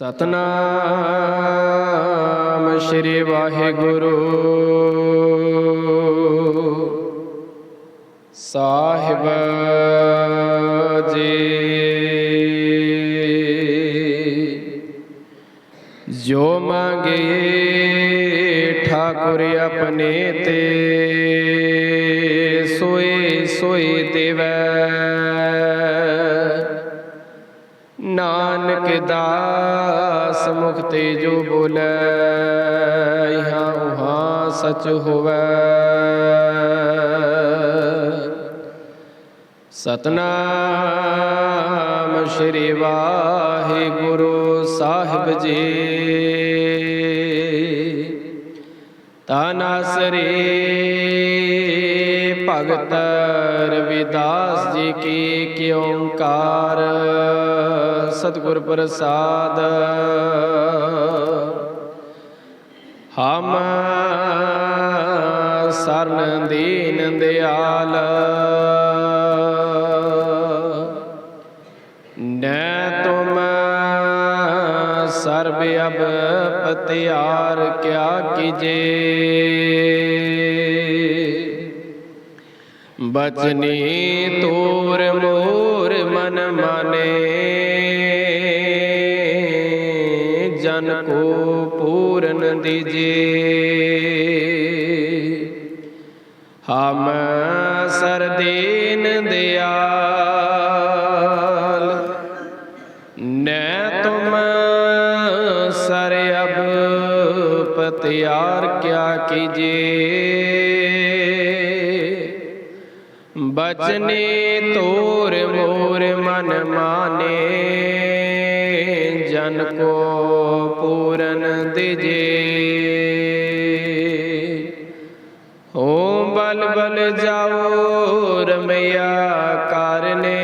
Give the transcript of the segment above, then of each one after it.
ਸਤਨਾਮ ਸ੍ਰੀ ਵਾਹਿਗੁਰੂ। ਸਾਹਿਬ ਜੀ। ਜੋ ਮੰਗੇ ਠਾਕੁਰ ਆਪਣੇ ਤੇ ਸੋਏ ਸੋਏ ਦੇਵੈ। ਨਾਨਕ ਦਾਸ ਮੁਖ ਤੇ ਜੋ ਬੋਲੇ, ਇਹਾਂ ਉਹਾਂ ਸਚ ਹੋਵੇ। ਸਤਨਾਮ ਸ੍ਰੀ ਵਾਹਿਗੁਰੂ ਸਾਹਿਬ ਜੀ। ਤਾਨਾਸਰੀ ਭਗਤ ਰਵਿਦਾਸ ਜੀ ਕੀ ਕਿ ਓੰਕਾਰ। ਸਤਿਗੁਰ ਪ੍ਰਸਾਦ। ਹਮ ਸਰਨ ਦੀਨ ਦਿਆਲ। ਨੈ ਤੁਮ ਸਰਬ ਅਬ ਪਤਿਆਰ ਕਿਆ ਕੀਜੇ। ਬਚਨੀ ਤੋਰ ਮੋਰ ਮਨ ਮਾਨੇ। ਜਨ ਕੋ ਪੂਰਨ ਦੀਜੇ। ਹਮ ਸਰਦੀਨ ਦਿਆਲ, ਨੈ ਤੁਮ ਸਰ ਅਬ ਪਤਿਆਰ ਕਿਆ ਕੀਜੇ। ਬਚਨੇ ਤੋਰ ਮੋਰ ਮਨ ਮਾਨੇ। ਜਨ ਕੋ ਪੂਰਨ ਦਿਜੇ। ਓ ਬਲ ਬਲ ਜਾਓ ਰਮਿਆ ਕਰਨੇ।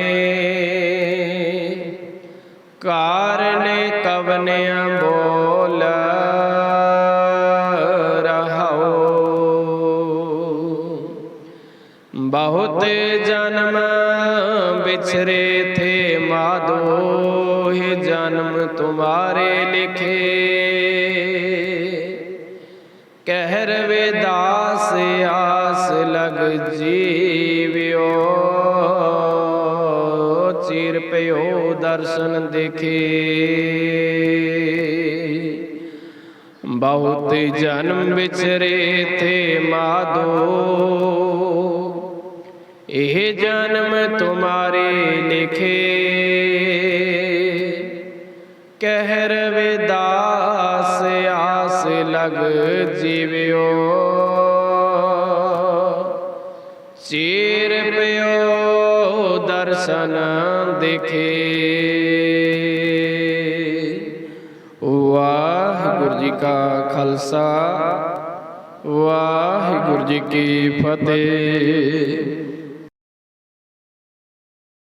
ਕਾਰਨੇ ਕਵਨਿਆ ਬੋਲ ਰਹਾਓ। ਬਹੁਤ ਜਨਮ ਵਿਛਰੇ ਥੇ ਮਾਧੋ। ਜਨਮ ਤੁਮਾਰੇ ਲਿਖੇ। ਕਹਿ ਰਵੇ ਦਾਸ, ਆਸ ਲਗ ਜੀਵਿਓ। ਚਿਰ ਪਿਓ ਦਰਸ਼ਨ ਦੇਖੇ। ਬਹੁਤ ਜਨਮ ਵਿਚਰੇ ਥੇ ਮਾਧੋ ਇਹ ਜਨਮ ਤੁਮਾਰੇ ਲਿਖੇ। ਕਹਿਰ ਵਿਦਾਸ ਆਸ ਲਗ ਜੀਵਿਓ। ਚੀਰ ਪਿਓ ਦਰਸ਼ਨ ਦੇਖੇ। ਵਾਹਿਗੁਰੂ ਜੀ ਕਾ ਖਾਲਸਾ, ਵਾਹਿਗੁਰੂ ਜੀ ਕੀ ਫਤਿਹ।